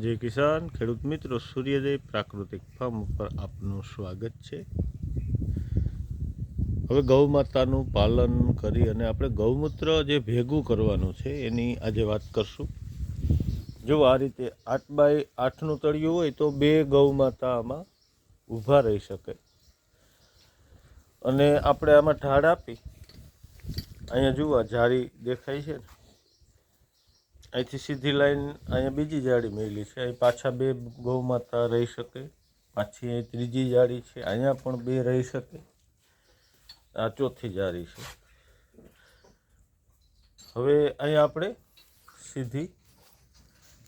જય કિસાન, ખેડૂત મિત્રો, સૂર્યોદય પ્રાકૃતિક ફાર્મ ઉપર આપનું સ્વાગત છે. હવે ગૌ માતાનું પાલન કરી અને આપણે ગૌમૂત્ર જે ભેગું કરવાનું છે એની આજે વાત કરશું. જો આ રીતે આઠ બાય આઠનું તળિયું હોય તો બે ગૌ માતા આમાં ઊભા રહી શકે. અને આપણે આમાં ઢાળ આપી. અહીંયા જુઓ જારી દેખાય છે ને? અહીંથી સીધી લાઈન અહીંયા બીજી જાળી મેલી છે. અહીં પાછા બે ગૌ માતા રહી શકે. પાછી અહીં ત્રીજી જાળી છે. અહીંયા પણ બે રહી શકે. આ ચોથી જાળી છે. હવે અહીંયા આપણે સીધી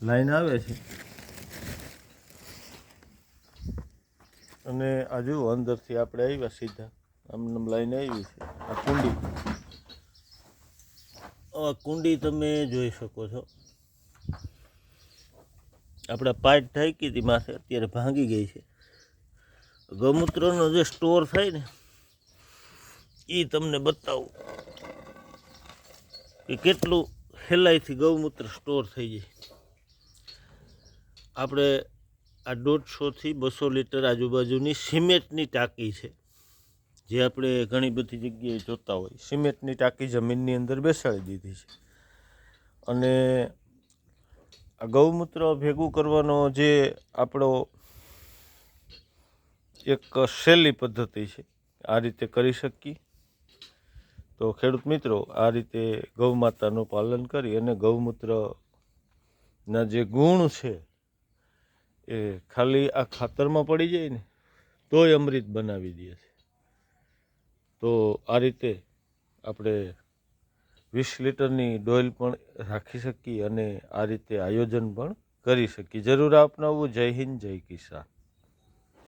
લાઈન આવે છે. અને આ જુઓ, અંદરથી આપણે આવ્યા સીધા. આમ લાઈન આવી છે. આ કુંડી. કુંડી તમે જોઈ શકો છો. આપણે પાઇટ ઢાંકી હતી માથે અત્યારે ભાંગી ગઈ છે. ગૌમૂત્રનો જે સ્ટોર થાય ને એ તમને બતાવું કે કેટલું હેલાઈથી ગૌમૂત્ર સ્ટોર થઈ જાય. આપણે આ દોઢસોથી બસો લીટર આજુબાજુની સિમેન્ટની ટાંકી છે. જે આપણે ઘણી બધી જગ્યાએ જોતા હોય, સિમેન્ટની ટાંકી જમીનની અંદર બેસાડી દીધી છે. અને આ ગૌમૂત્ર ભેગું કરવાનો જે આપણો એક સહેલી પદ્ધતિ છે, આ રીતે કરી શકીએ. તો ખેડૂત મિત્રો, આ રીતે ગૌ માતાનું પાલન કરી અને ગૌમૂત્રના જે ગુણ છે, એ ખાલી આ ખાતરમાં પડી જાય ને, તોય અમૃત બનાવી દે છે. તો આ રીતે આપણે વીસ લીટરની ડોઇલ પણ રાખી શકીએ અને આ રીતે આયોજન પણ કરી શકીએ. જરૂર અપનાવવું જય હિન્દ, જય કિસાન.